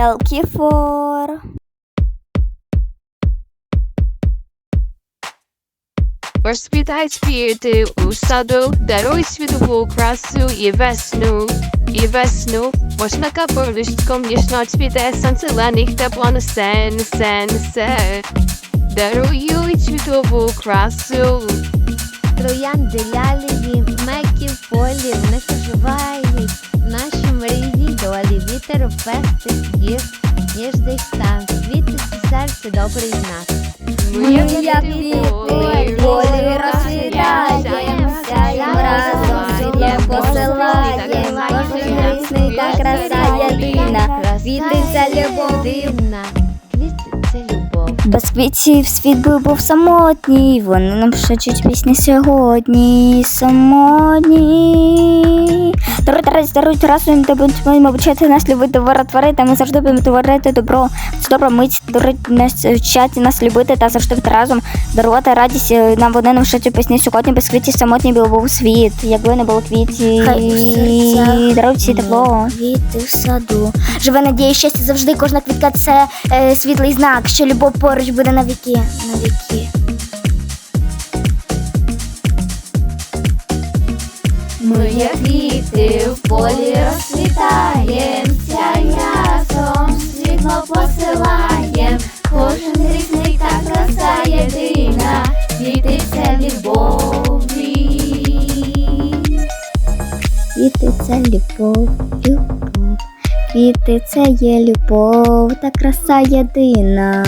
Елкіфор. Розквітай квіти у саду, даруй світову красу і весну, і весну. Можна капелюшком ніжно цвіте, сонце ланих тепло несе, несе, несе. Дарують світову красу. Троянди лялеві, мекі в полі, в пестить їх, ніжний стан, світить серце добрий знак. Ми, як квіти, полі сяєм разом, світло посилаєм, кожен різний та краса єдина. Дивна, квіти це любов. Без квітів світ би був самотній, вони нам шепчуть пісні сьогодні, самотні. Даруйте радість, даруйте разу, не будемо обучати нас любити, вора творити, ми завжди будемо творити добро. Це добра мить, дарують нас вчати нас любити та завжди разом, дарувати радість, е, нам вони нам шепчуть пісні сьогодні, без квітів самотній би був світ, якби не було квітів, всі тепло. Квіти в саду. Живе надія, щастя завжди, кожна квітка це е, світлий знак, що любов поруч буде на віки. На віки. Ми як квіти в полі розцвітаєм, разом, світло посилаєм, кожен грізний та краса єдина, це любові. Квіти любов, любов. Квіти це є любов та краса єдина.